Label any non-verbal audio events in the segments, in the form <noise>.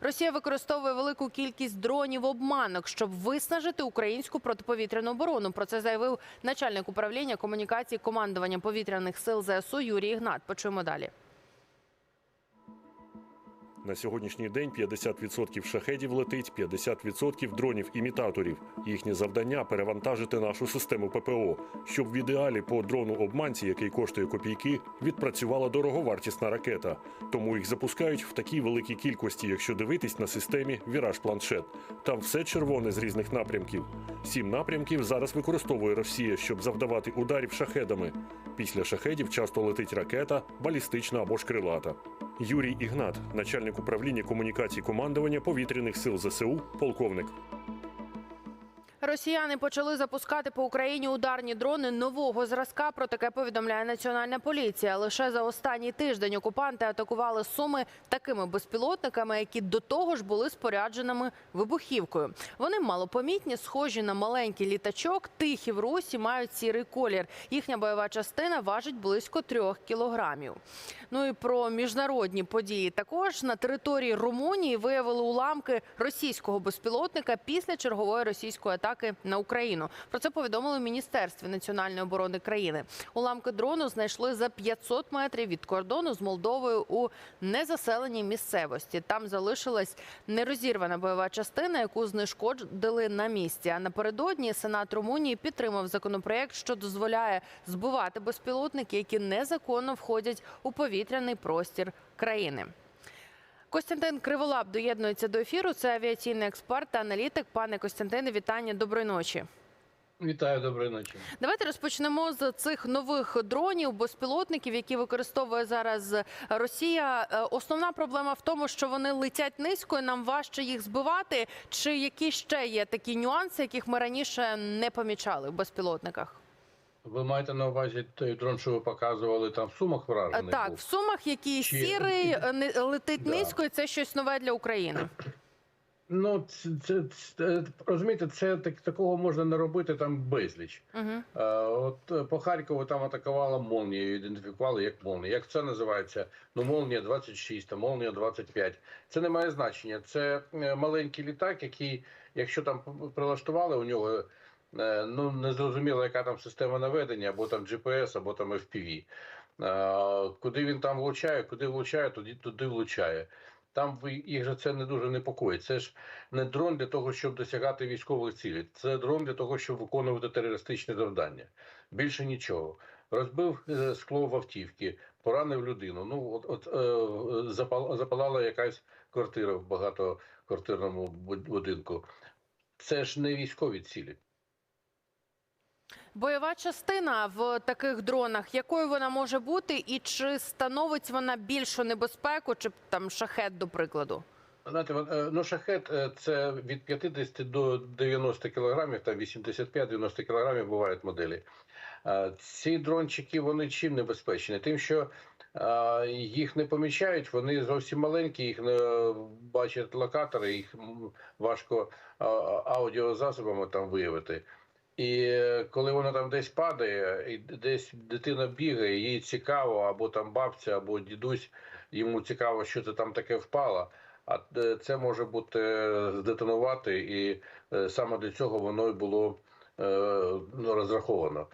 Росія використовує велику кількість дронів обманок, щоб виснажити українську протиповітряну оборону. Про це заявив начальник управління комунікації командування повітряних сил ЗСУ Юрій Ігнат. Почуємо далі. На сьогоднішній день 50% шахедів летить, 50% дронів-імітаторів. Їхнє завдання перевантажити нашу систему ППО, щоб в ідеалі по дрону обманці, який коштує копійки, відпрацювала дороговартісна ракета. Тому їх запускають в такій великій кількості, якщо дивитись на системі Віраж Планшет. Там все червоне з різних напрямків. Сім напрямків зараз використовує Росія, щоб завдавати ударів шахедами. Після шахедів часто летить ракета, балістична або ж крилата. Юрій Ігнат, начальник управління комунікацій командування повітряних сил ЗСУ, полковник. Росіяни почали запускати по Україні ударні дрони нового зразка. Про таке повідомляє національна поліція. Лише за останній тиждень окупанти атакували суми такими безпілотниками, які до того ж були спорядженими вибухівкою. Вони малопомітні, схожі на маленький літачок, тихі в русі, мають сірий колір. Їхня бойова частина важить близько трьох кілограмів. Ну і про міжнародні події також на території Румунії виявили уламки російського безпілотника після чергової російської атаки на Україну. Про це повідомили в міністерстві національної оборони країни. Уламки дрону знайшли за 500 метрів від кордону з Молдовою у незаселеній місцевості. Там залишилась нерозірвана бойова частина, яку знешкодили на місці. А напередодні Сенат Румунії підтримав законопроект, що дозволяє збивати безпілотники, які незаконно входять у повітряний простір країни. Костянтин Криволап доєднується до ефіру. Це авіаційний експерт та аналітик. Пане Костянтине, вітання. Доброї ночі. Вітаю, доброї ночі. Давайте розпочнемо з цих нових дронів, безпілотників, які використовує зараз Росія. Е, Основна проблема в тому, що вони летять низько, і нам важче їх збивати. Чи які ще є такі нюанси, яких ми раніше не помічали в безпілотниках? Ви маєте на увазі той дрон, що ви показували там в сумах Е, вражений? Так, був? в сумах, який Чи- сірий е, не- летить Да. низько, і це щось нове для України. Ну це, це, це розумієте, це так такого можна не робити там безліч. Угу. Е, от е, по Харкову там атакувала молнія, ідентифікували як молнія. Як це називається? Ну, молнія 26, а молнія 25. Це не має значення. Це е, маленький літак, який, якщо там прилаштували у нього. Е, Ну, не зрозуміло, яка там система наведення, або там GPS, або там FPV. Е, Куди він там влучає, куди влучає, туди, туди влучає. Там їх же це не дуже непокоїть. Це ж не дрон для того, щоб досягати військових цілей. Це дрон для того, щоб виконувати терористичне завдання. Більше нічого. Розбив е, скло в автівки, поранив людину. Ну от, от е, запал, запалала якась квартира в багатоквартирному будинку. Це ж не військові цілі. Бойова частина в таких дронах, якою вона може бути, і чи становить вона більшу небезпеку, чи там шахет, до прикладу? Знаєте, е, ну шахет е, це від 50 до 90 кілограмів, там 85-90 кілограмів бувають моделі. Е, Ці дрончики вони чим небезпечні? Тим, що їх не помічають, вони зовсім маленькі, їх не бачать локатори, їх важко аудіозасобами там виявити. І коли вона там десь падає, і десь дитина бігає, їй цікаво, або там бабця, або дідусь, йому цікаво, що це там таке впало. А е, це може бути е, здетонувати, і е, саме для цього воно і було ну, розраховано.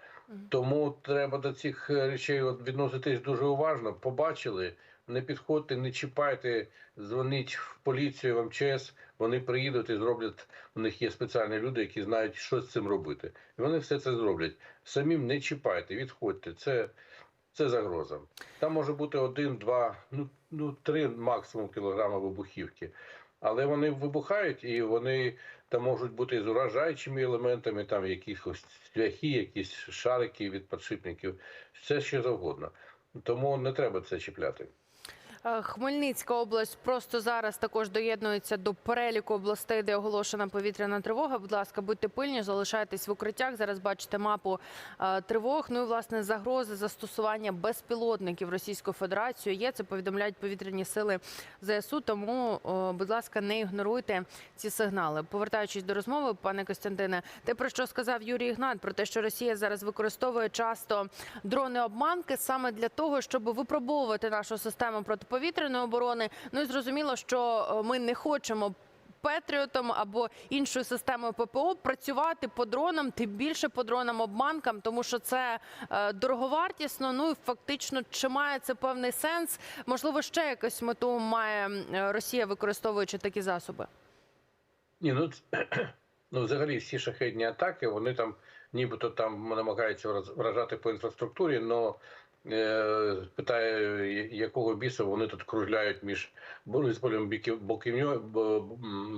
Тому треба до цих речей відноситись дуже уважно. Побачили, не підходьте, не чіпайте, дзвоніть в поліцію, в МЧС. Вони приїдуть і зроблять. У них є спеціальні люди, які знають, що з цим робити. І вони все це зроблять. Самим не чіпайте, відходьте. Це, це загроза. Там може бути один, два, ну, ну три максимум кілограма вибухівки. Але вони вибухають і вони там можуть бути з уражаючими елементами, там якихось цвяхи, якісь шарики від підшипників, все що завгодно. Тому не треба це чіпляти. Е, Хмельницька область просто зараз також доєднується до переліку областей, де оголошена повітряна тривога. Будь ласка, будьте пильні, залишайтесь в укриттях. Зараз бачите мапу е, тривог. Ну і власне загрози застосування безпілотників Російською Федерацією є. Це повідомляють повітряні сили ЗСУ. Тому, будь ласка, не ігноруйте ці сигнали. Повертаючись до розмови, пане Костянтине, те про що сказав Юрій Ігнат, про те, що Росія зараз використовує часто дрони обманки саме для того, щоб випробовувати нашу систему протиповітряної протиповітряної оборони. Ну і зрозуміло, що е, ми не хочемо. Петріотом або іншою системою ППО працювати по дронам, тим більше по дронам обманкам, тому що це е, дороговартісно. Ну і фактично, чи має це певний сенс? Можливо, ще якусь мету має е, Росія, використовуючи такі засоби. Ні, ну, <clears throat> ну взагалі всі шахедні атаки, вони там нібито там намагаються вражати по інфраструктурі, але питає, якого біса вони тут кружляють між Борисполем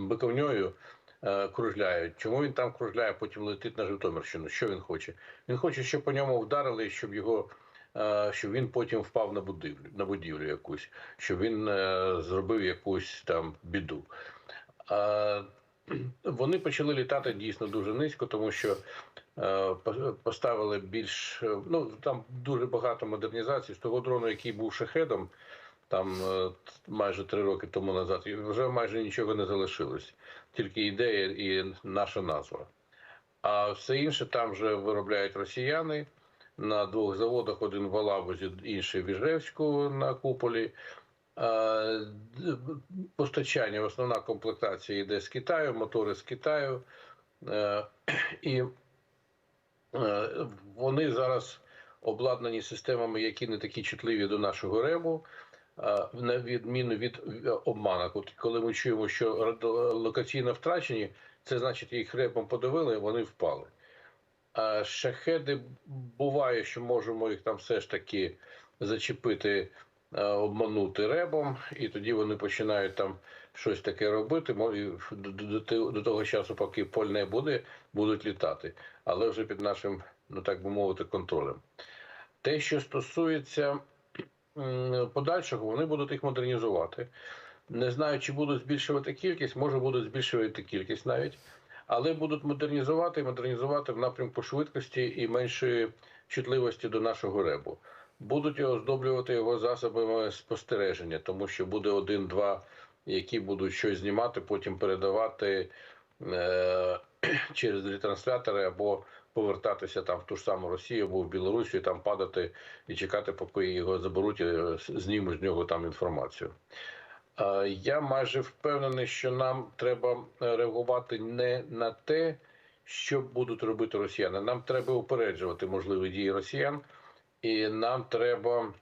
Биковньою, е, кружляють. Чому він там кружляє, потім летить на Житомирщину? Що він хоче? Він хоче, щоб по ньому вдарили, щоб його. е, Щоб він потім впав на будівлю, на будівлю якусь, щоб він е, зробив якусь там біду. <clears throat> Вони почали літати дійсно дуже низько, тому що е, поставили більш е, ну там дуже багато модернізацій з того дрону, який був шахедом. Там е, майже три роки тому назад і вже майже нічого не залишилось, тільки ідея і наша назва. А все інше там вже виробляють росіяни на двох заводах: один в Алабузі, інший в Іжевську на куполі. Е, Постачання, основна комплектація йде з Китаю, мотори з Китаю. Е, І е, вони зараз обладнані системами, які не такі чутливі до нашого ребу, е, на відміну від е, обманок. От коли ми чуємо, що локаційно втрачені, це значить їх ребом подавили, вони впали. А шахеди буває, що можемо їх там все ж таки зачепити, е, обманути ребом, і тоді вони починають там щось таке робити. До того часу, поки поль не буде, будуть літати, але вже під нашим, ну так би мовити, контролем. Те, що стосується подальшого, вони будуть їх модернізувати. Не знаю, чи будуть збільшувати кількість, може будуть збільшувати кількість навіть, але будуть модернізувати і модернізувати в напрямку швидкості і меншої чутливості до нашого ребу. Будуть оздоблювати його засобами спостереження, тому що буде один-два, які будуть щось знімати, потім передавати е- <clears throat> через ретранслятори або повертатися там в ту ж саму Росію або в Білорусі, і там падати і чекати, поки його заберуть, і е, знімуть з нього там інформацію. Е, Я майже впевнений, що нам треба реагувати не на те, що будуть робити росіяни. Нам треба упереджувати можливі дії росіян, і нам треба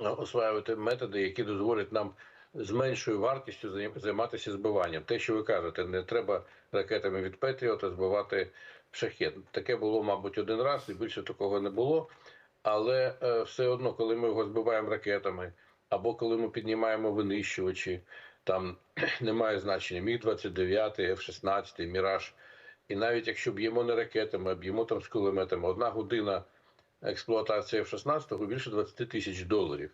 е, осваювати методи, які дозволять нам з меншою вартістю займатися збиванням. Те, що ви кажете, не треба ракетами від Петріота збивати шахет. Таке було, мабуть, один раз, і більше такого не було. Але е, все одно, коли ми його збиваємо ракетами, або коли ми піднімаємо винищувачі, там <clears throat> немає значення міг 29 F-16, Міраж. І навіть якщо б'ємо не ракетами, а б'ємо там з кулеметами, одна година експлуатації F-16 більше 20 тисяч доларів.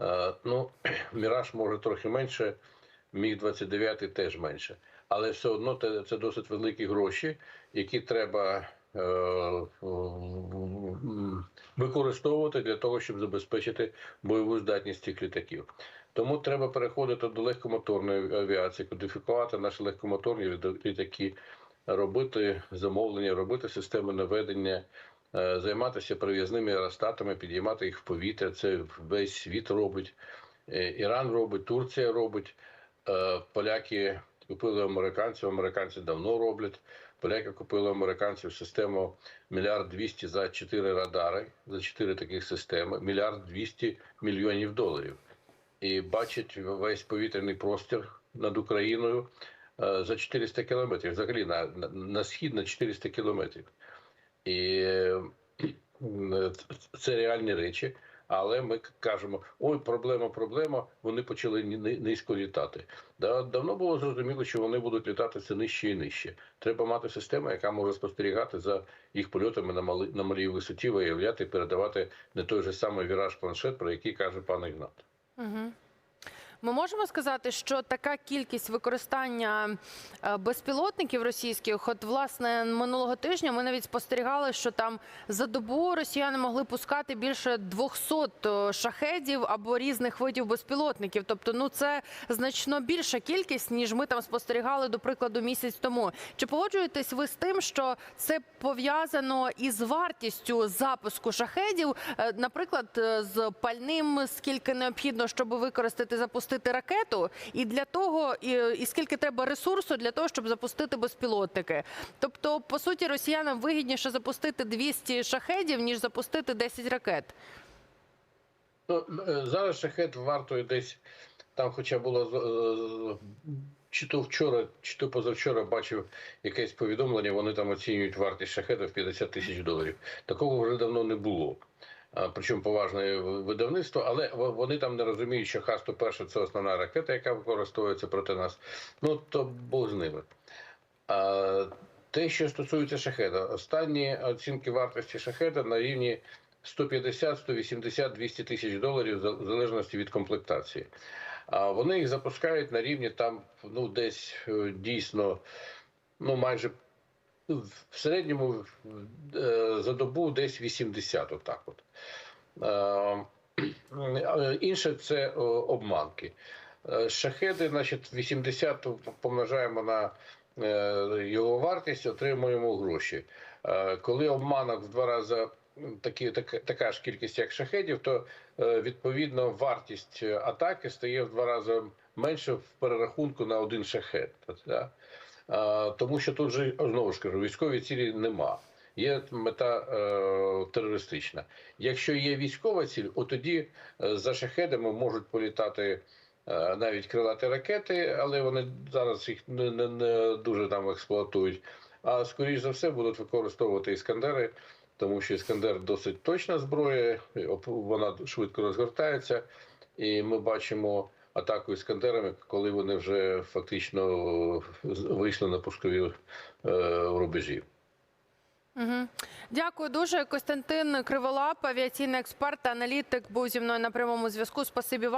Е, ну, <clears throat> Міраж може трохи менше, міг 29 теж менше. Але все одно це, досить великі гроші, які треба е, використовувати для того, щоб забезпечити бойову здатність цих літаків. Тому треба переходити до легкомоторної авіації, кодифікувати наші легкомоторні літа- літаки, робити замовлення, робити системи наведення, займатися прив'язними аеростатами, підіймати їх в повітря. Це весь світ робить. Е, Іран робить, Турція робить. Е, Поляки купили американців, американці давно роблять. Поляки купили американців систему мільярд двісті за чотири радари, за чотири таких системи, мільярд двісті мільйонів доларів. І бачать весь повітряний простір над Україною е, за 400 кілометрів, взагалі на, на, на схід на 400 кілометрів. І е, це реальні речі. Але ми кажемо: ой, проблема, проблема. Вони почали низько літати. Да, давно було зрозуміло, що вони будуть літати все нижче і нижче. Треба мати систему, яка може спостерігати за їх польотами на мали, на малій висоті, виявляти передавати не той же самий віраж планшет, про який каже пан Ігнат. Угу. Ми можемо сказати, що така кількість використання е, безпілотників російських, от власне минулого тижня ми навіть спостерігали, що там за добу росіяни могли пускати більше 200 шахедів або різних видів безпілотників. Тобто, ну це значно більша кількість, ніж ми там спостерігали, до прикладу, місяць тому. Чи погоджуєтесь ви з тим, що це пов'язано із вартістю запуску шахедів, Е, наприклад, е, з пальним, скільки необхідно, щоб використати запустити ракету, і для того, і, і скільки треба ресурсу для того, щоб запустити безпілотники. Тобто, по суті, росіянам вигідніше запустити 200 шахедів, ніж запустити 10 ракет. Ну, е, зараз шахет вартує десь там, хоча було е, чи то вчора, чи то позавчора бачив якесь повідомлення. Вони там оцінюють вартість шахета в 50 тисяч доларів. Такого вже давно не було. Причому поважне видавництво, але вони там не розуміють, що Х-101 – це основна ракета, яка використовується проти нас. Ну то Бог з ними. А, те, що стосується шахеда, останні оцінки вартості шахеда на рівні 150, 180, 200 тисяч доларів в залежності від комплектації. А вони їх запускають на рівні там, ну десь е, дійсно, ну майже в середньому е, за добу десь 80, отак от. Е, е, Інше це обманки. Шахеди, значить, 80 помножаємо на його вартість, отримуємо гроші. Коли обманок в два рази такі, така, така ж кількість, як шахедів, то відповідно вартість атаки стає в два рази менше в перерахунку на один шахет. Да? Е, Тому що тут же знову ж кажу, військові цілі нема. Є мета е, терористична. Якщо є військова ціль, от тоді е, за шахедами можуть політати е, навіть крилаті ракети, але вони зараз їх не, не, не дуже там експлуатують. А скоріш за все будуть використовувати іскандери, тому що іскандер досить точна зброя, вона швидко розгортається, і ми бачимо атаку іскандерами, коли вони вже фактично вийшли на пускові е, рубежі. Угу. Дякую дуже. Костянтин Криволап, авіаційний експерт, аналітик, був зі мною на прямому зв'язку. Спасибі вам.